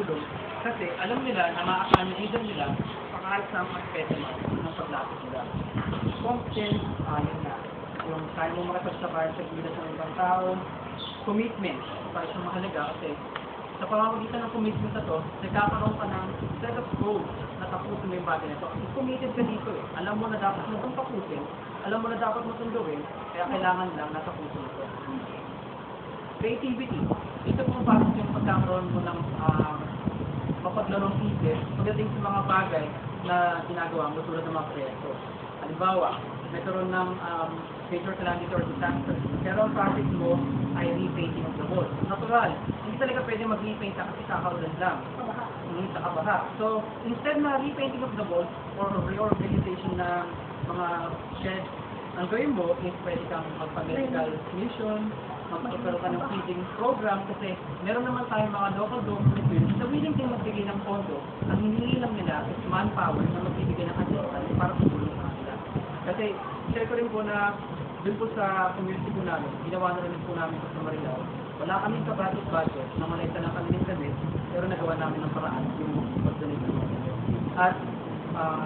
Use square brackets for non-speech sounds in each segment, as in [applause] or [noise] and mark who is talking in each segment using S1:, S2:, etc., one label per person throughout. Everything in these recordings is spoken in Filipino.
S1: makakatulong kasi alam nila na leader nila sa kahit sa mga aspeto ng paglapit nila. Competence, uh, yun na. Yung kaya mo makasabsabayan sa gilas ng ibang tao. Commitment, para siyang mahalaga kasi sa pamamagitan ng commitment na to, nagkakaroon ka ng set of goals na tapusin mo yung bagay na to. Kasi committed ka dito eh. Alam mo na dapat mo itong tapusin, alam mo na dapat mo itong gawin, kaya kailangan lang na tapusin ito. Creativity. Ito po pasok yung pagkakaroon mo ng um, mapaglarong isip pagdating sa mga bagay na ginagawa mo tulad ng mga proyekto. Halimbawa, nagkaroon ng um, major calamity or disaster. Pero ang project mo ay repainting of the wall. Natural. Hindi talaga pwede mag-repaint ka kasi kakaulan lang. Hindi sa kabaha. So, instead na repainting of the walls or reorganization ng mga sheds, ang gawin mo is pwede kang magpa-medical mission, magpapagkaroon ka ng feeding program kasi meron naman tayong mga local government na willing din magbigay ng pondo. Ang hinihingi lang nila is manpower na magbibigay ng assistance para tumulong sa kanila. Kasi share ko rin po na dun po sa community po namin, ginawa na rin po namin sa Marilao, wala kaming ka-budget-budget na malita lang kami ng damit, pero nagawa namin ng paraan yung pag-donate ng. At, uh,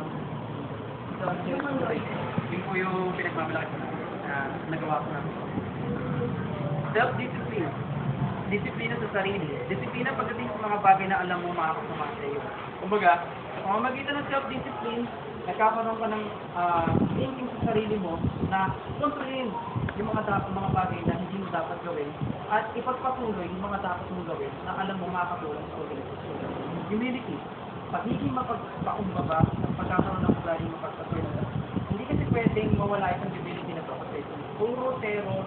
S1: sa yun po yung pinagmamalaki ko namin na nagawa ko namin. Self-discipline. Disiplina sa sarili. Disiplina pagdating sa mga bagay na alam mo makakasama sa iyo. Kumbaga, sa pamamagitan ng self-discipline, nagkakaroon ka ng ah, thinking sa sarili mo na kontrolin yung mga dapat mga bagay na hindi mo dapat gawin at ipagpatuloy yung mga dapat mong gawin na alam mo makakatulong sa organisasyon. Humility. Pagiging mapagpakumbaba at pagkakaroon ng ugaling mapagpatuloy. Hindi kasi pwedeng mawala isang humility na kung puro terror,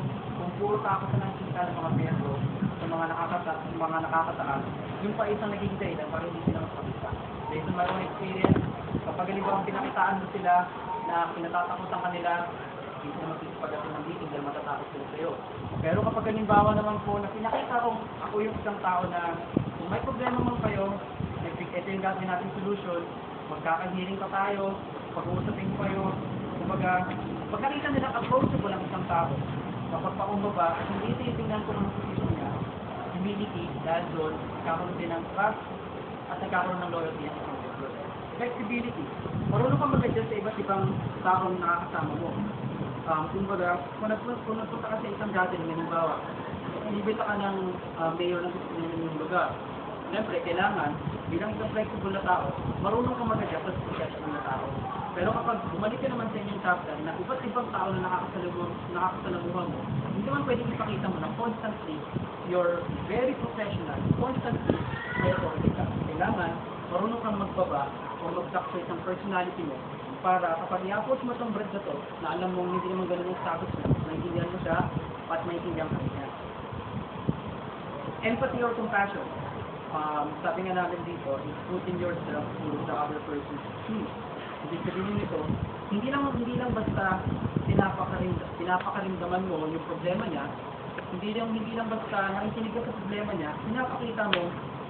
S1: puro takot na ng kita ng mga miyembro sa mga nakakata sa mga nakakataas, yung pa isang naging dahilan para hindi sila. Based on my own experience, kapag halimbawa pinakitaan mo sila na pinatatakutan ka nila, hindi sila magsisipagatin ng meeting dahil matatakot sila sa'yo. Pero kapag halimbawa naman po na pinakita ko ako yung isang tao na kung may problema man kayo, ito yung gagawin natin solution, magkakahiring pa tayo, pag-uusapin kayo, kumbaga, pag nakita nilang approachable ang isang tao, kapag paumbaba, at hindi tinitingnan ko ng position niya, humility, dahil doon, nagkakaroon din ng trust, at nagkakaroon ng loyalty member. Flexibility. Marunong kang mag-adjust sa iba't ibang taong nakakasama mo. Um, kumbaga, kung nagpunta, kung nagpunta ka sa isang gathering, halimbawa, inibita ka ng uh, mayor ng ng ng lugar. Siyempre, kailangan, bilang flexible na tao, marunong ka mag-adjust sa sitwasyon ng tao. Pero kapag bumalik ka naman sa inyong captain na iba't ibang tao na nakakasalamuha, nakakasalamuha mo, hindi naman pwedeng ipakita mo na constantly, you're very professional, constantly, may authority ka. Kailangan, marunong kang magbaba o mag-sacrifice ng personality mo para kapag i-approach mo itong bread na to, na alam mo hindi naman ganun yung status mo, naiintindihan mo siya, at naiintindihan ka niya. Empathy or compassion. Um, sabi nga namin dito, is putting yourself through the other person's shoes. Ibig sabihin nito, hindi lang hindi lang basta pinapakarim, pinapakarimdaman mo yung problema niya, hindi lang hindi lang basta nakikinig ka sa problema niya, pinapakita mo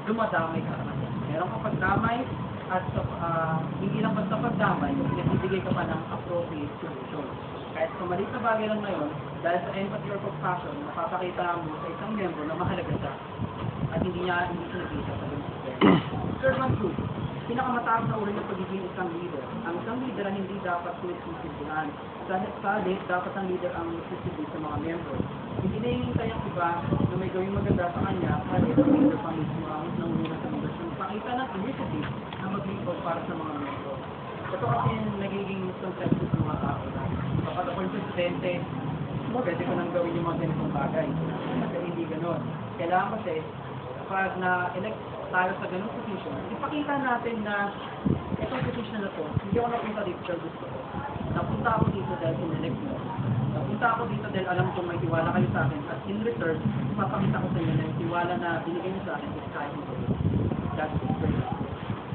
S1: dumadamay ka naman. Meron ka pagdamay at ah, hindi lang basta pagdamay, pinagbibigay ka pa ng appropriate solution. Kahit sa maliit na bagay lang na yun, dahil sa empathy or compassion, napapakita mo sa isang member na mahalaga siya at hindi niya hindi siya nakita sa. Servant group, pinakamataas na uri ng pagiging isang leader. Ang isang leader ay hindi dapat. Dahil salit, dapat ang leader ang sisibig sa mga member. Hindi na hinihintay ang iba na may gawing maganda sa kanya, kasi ang leader pa mismo ang nanguna sa leadership. Pakita ng initiative na mag-report para sa mga member. Ito kasi nagiging consensus ng mga tao na kapag ako yung presidente, pwede ko nang gawin yung mga ganitong bagay. Kasi hindi ganun. Kailangan kasi, kapag na-elect tayo sa ganung position, ipakita natin na itong position na to, hindi ako napunta dito dahil gusto ko. Napunta ako dito dahil in-elect mo. Napunta ako dito dahil alam kong may tiwala kayo sa akin. At in return, ipapakita ko sa inyo na yung tiwala na binigay niyo sa akin is kahit mo. That's it.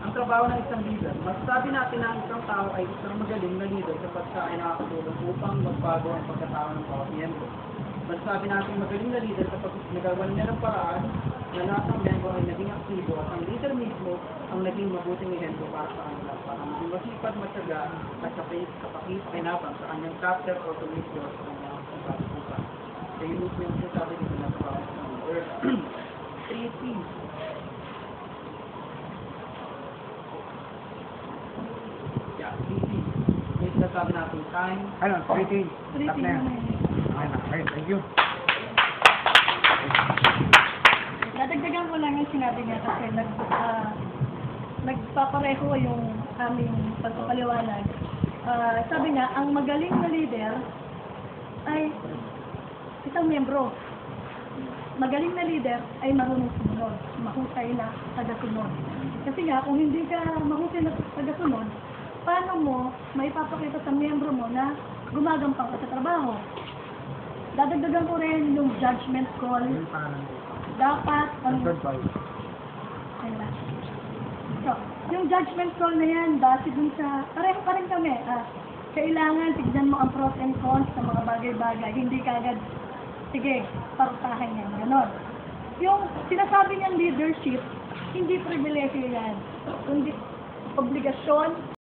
S1: Ang trabaho ng isang leader, masasabi natin na ang isang tao ay isang magaling na leader kapag siya ay nakakatulong upang magbago ang pagkatao ng bawat miyembro. Masasabi natin magaling na leader kapag nagawa niya ng paraan na lahat ng member ay naging aktibo at ang leader mismo ang naging mabuting ehemplo para sa kanila para maging masipag, matyaga at kapakipakinabang sa kanyang chapter o tumisyo sa kanyang pagkakasukan. Kaya yun po yung sinasabi dito na sa leader. [clears throat] 3 P's. Yeah, 3 P's. Yung sinasabi natin time.
S2: Ano? 3 P's. 3
S3: P's.
S2: Okay, thank you.
S3: Dadagdagan ko lang yung sinabi niya kasi nag, ah, nagpapareho yung aming pagpapaliwanag. Ah, sabi niya, ang magaling na leader ay isang membro. Magaling na leader ay marunong sumunod, mahusay na tagasunod. Kasi nga, kung hindi ka mahusay na tagasunod, paano mo maipapakita sa membro mo na gumagampang ka sa trabaho? Dadagdagan ko rin yung judgment call
S2: ko.
S3: dapat ang
S2: call.
S3: Ayun na. So, yung judgment call na yan, base dun sa, pareho pa rin kami, ah, kailangan tignan mo ang pros and cons sa mga bagay-bagay, hindi kagad, sige, parutahan yan, ganon. Yung sinasabi niyang leadership, hindi privilege yan, kundi obligasyon